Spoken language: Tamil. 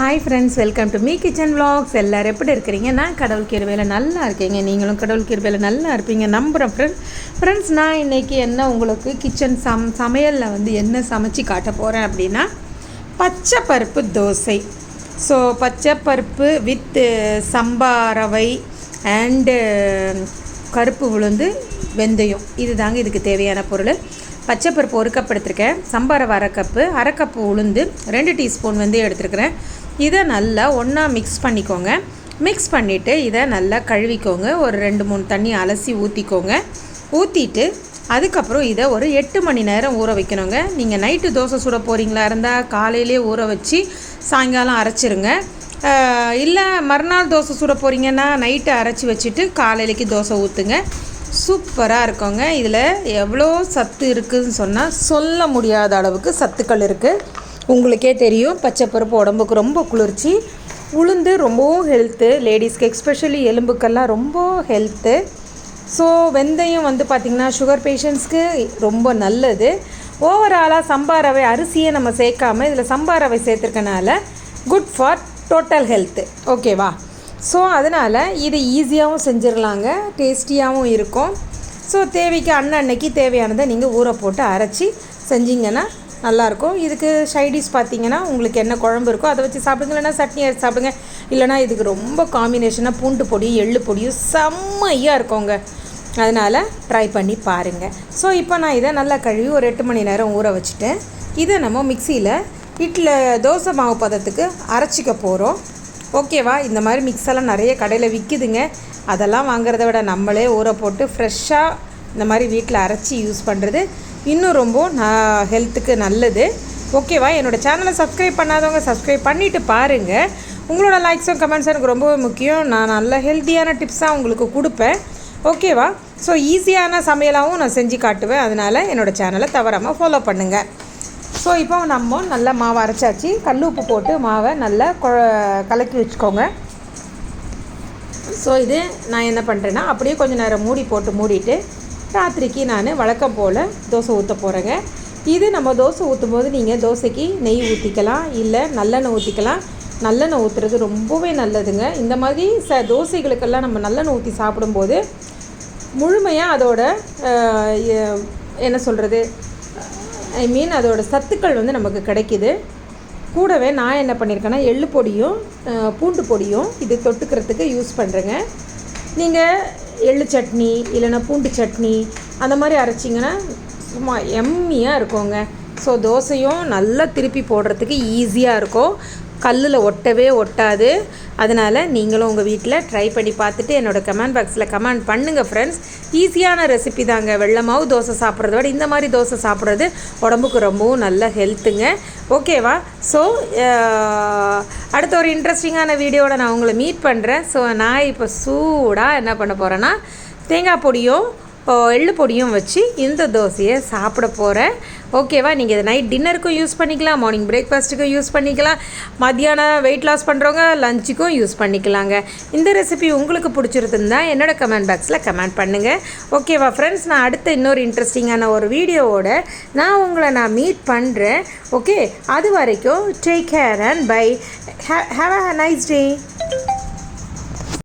Hi friends welcome to me kitchen vlogs. எல்லோரும் எப்படி இருக்கிறீங்க? நான் கடவுள் கிருபையில் நல்லா இருக்கீங்க. நீங்களும் கடவுள் கிருபையில் நல்லா இருப்பீங்க. நம்புகிறேன் ஃப்ரெண்ட்ஸ் ஃப்ரெண்ட்ஸ் நான் இன்றைக்கி என்ன உங்களுக்கு கிச்சன் சம் சமையலில் வந்து என்ன சமைச்சு காட்ட போகிறேன் அப்படின்னா பச்சை பருப்பு தோசை. ஸோ பச்சை பருப்பு வித்து சம்பா ரவை அண்டு கருப்பு உளுந்து வெந்தயம். இது தாங்க இதுக்கு தேவையான பொருள். பச்சைப்பருப்பு ஒரு கப் எடுத்திருக்கேன். சம்பாரவை அரை கப்பு அரை கப்பு உளுந்து ரெண்டு டீஸ்பூன் வந்து எடுத்துருக்கிறேன். இதை நல்லா ஒன்றா மிக்ஸ் பண்ணிக்கோங்க. மிக்ஸ் பண்ணிவிட்டு இதை நல்லா கழுவிக்கோங்க. ஒரு ரெண்டு மூணு தண்ணி அலசி ஊற்றிக்கோங்க ஊற்றிட்டு அதுக்கப்புறம் இதை ஒரு எட்டு மணி நேரம் ஊற வைக்கணுங்க. நீங்கள் நைட்டு தோசை சுட போகிறீங்களா இருந்தால் காலையிலே ஊற வச்சு சாயங்காலம் அரைச்சிருங்க. இல்லை மறுநாள் தோசை சுட போகிறீங்கன்னா நைட்டு அரைச்சி வச்சுட்டு காலையிலைக்கு தோசை ஊற்றுங்க சூப்பராக இருக்குங்க. இதில் எவ்வளோ சத்து இருக்குதுன்னு சொன்னால் சொல்ல முடியாத அளவுக்கு சத்துக்கள் இருக்குது உங்களுக்கே தெரியும் பச்சைப்பருப்பு உடம்புக்கு ரொம்ப குளிர்ச்சி. உளுந்து ரொம்பவும் ஹெல்த்து லேடிஸ்க்கு எக்ஸ்பெஷலி எலும்புக்கெல்லாம் ரொம்ப ஹெல்த்து ஸோ வெந்தயம் வந்து பார்த்திங்கன்னா சுகர் பேஷண்ட்ஸ்க்கு ரொம்ப நல்லது. ஓவராலாக சம்பா ரவை அரிசியை நம்ம சேர்க்காம இதில் சம்பா ரவை சேர்த்துருக்கனால குட் ஃபார் டோட்டல் ஹெல்த்து ஓகேவா ஸோ அதனால் இது ஈஸியாகவும் செஞ்சிடலாங்க டேஸ்டியாகவும் இருக்கும். ஸோ தேவைக்கு அன்னன்னைக்கு தேவையானதை நீங்கள் ஊற போட்டு அரைச்சி செஞ்சிங்கன்னா நல்லாயிருக்கும். இதுக்கு சைடிஷ் பார்த்தீங்கன்னா உங்களுக்கு என்ன குழம்பு இருக்கோ அதை வச்சு சாப்பிடுங்க. இல்லைன்னா சட்னி அரைச்சி சாப்பிடுங்க. இல்லைனா இதுக்கு ரொம்ப காம்பினேஷனாக பூண்டு பொடியும் எள்ளு பொடியும் செம்மையாக இருக்குங்க. அதனால் ட்ரை பண்ணி பாருங்கள் ஸோ இப்போ நான் இதை நல்லா கழுவி ஒரு எட்டு மணி நேரம் ஊற வச்சுட்டேன். இதை நம்ம மிக்சியில் இட்லி தோசை மாவு பதத்துக்கு அரைச்சிக்க போகிறோம் ஓகேவா? இந்த மாதிரி மிக்ஸெல்லாம் நிறைய கடையில் விற்கிதுங்க அதெல்லாம் வாங்குறத விட நம்மளே ஊற போட்டு ஃப்ரெஷ்ஷாக இந்த மாதிரி வீட்டில் அரைச்சி யூஸ் பண்ணுறது இன்னும் ரொம்ப நான் ஹெல்த்துக்கு நல்லது. ஓகேவா? என்னோடய சேனலை சப்ஸ்கிரைப் பண்ணாதவங்க சப்ஸ்கிரைப் பண்ணிவிட்டு பாருங்கள் உங்களோட லைக்ஸும் கமெண்ட்ஸும் எனக்கு ரொம்ப முக்கியம். நான் நல்ல ஹெல்த்தியான டிப்ஸாக உங்களுக்கு கொடுப்பேன். ஓகேவா? ஸோ ஈஸியான சமையலாகவும் நான் செஞ்சு காட்டுவேன். அதனால் என்னோடய சேனலை தவறாமல் ஃபாலோ பண்ணுங்கள் ஸோ இப்போ நம்ம நல்லா மாவை அரைச்சாச்சு. கல் உப்பு போட்டு மாவை நல்லா கொ கலக்கி வச்சுக்கோங்க. ஸோ இது நான் என்ன பண்ணுறேன்னா அப்படியே கொஞ்சம் நேரம் மூடி போட்டு மூடிட்டு ராத்திரிக்கு நான் வழக்கம் போல் தோசை ஊற்ற போகிறேங்க இது நம்ம தோசை ஊற்றும் போது நீங்கள் தோசைக்கு நெய் ஊற்றிக்கலாம் இல்லை நல்லெண்ணெய் ஊற்றிக்கலாம் நல்லெண்ணெய் ஊற்றுறது ரொம்பவே நல்லதுங்க. இந்த மாதிரி ச தோசைகளுக்கெல்லாம் நம்ம நல்லெண்ணெய் ஊற்றி சாப்பிடும்போது முழுமையாக அதோட என்ன சொல்கிறது ஐ மீன் அதோடய சத்துக்கள் வந்து நமக்கு கிடைக்கிது. கூடவே நான் என்ன பண்ணியிருக்கேன்னா எள்ளு பொடியும் பூண்டு பொடியும் இது தொட்டுக்கிறதுக்கு யூஸ் பண்ணுறேங்க நீங்கள் எள்ளு சட்னி இல்லைன்னா பூண்டு சட்னி அந்த மாதிரி அரைச்சிங்கன்னா சும்மா எம்மியாக இருக்குங்க. ஸோ தோசையும் நல்லா திருப்பி போடுறதுக்கு ஈஸியாக இருக்கும். கல்லில் ஒட்டவே ஒட்டாது. அதனால் நீங்களும் உங்கள் வீட்டில் ட்ரை பண்ணி பார்த்துட்டு என்னோடய கமெண்ட் பாக்ஸில் கமெண்ட் பண்ணுங்கள் ஃப்ரெண்ட்ஸ் ஈஸியான ரெசிபி தாங்க. வெள்ளமாவும் தோசை சாப்பிட்றத விட இந்த மாதிரி தோசை சாப்பிட்றது உடம்புக்கு ரொம்பவும் நல்ல ஹெல்த்துங்க ஓகேவா ஸோ அடுத்த ஒரு இன்ட்ரெஸ்டிங்கான வீடியோட நான் உங்களை மீட் பண்ணுறேன் ஸோ நான் இப்போ சூடாக என்ன பண்ண போகிறேன்னா தேங்காய் பொடியும் எள்ளு பொடியும் வச்சு இந்த தோசையை சாப்பிட போகிறேன் ஓகேவா? நீங்கள் இதை நைட் டின்னருக்கும் யூஸ் பண்ணிக்கலாம் மார்னிங் பிரேக்ஃபாஸ்ட்டுக்கும் யூஸ் பண்ணிக்கலாம் மத்தியானம் வெயிட் லாஸ் பண்ணுறவங்க லஞ்சுக்கும் யூஸ் பண்ணிக்கலாங்க. இந்த ரெசிபி உங்களுக்கு பிடிச்சிருந்துருந்தா என்னோட கமெண்ட் பாக்ஸில் கமெண்ட் பண்ணுங்கள் ஓகேவா ஃப்ரெண்ட்ஸ் நான் அடுத்த இன்னொரு இன்ட்ரெஸ்டிங்கான ஒரு வீடியோவோட நான் உங்களை நான் மீட் பண்ணுறேன் ஓகே அது வரைக்கும் take care and bye have a nice day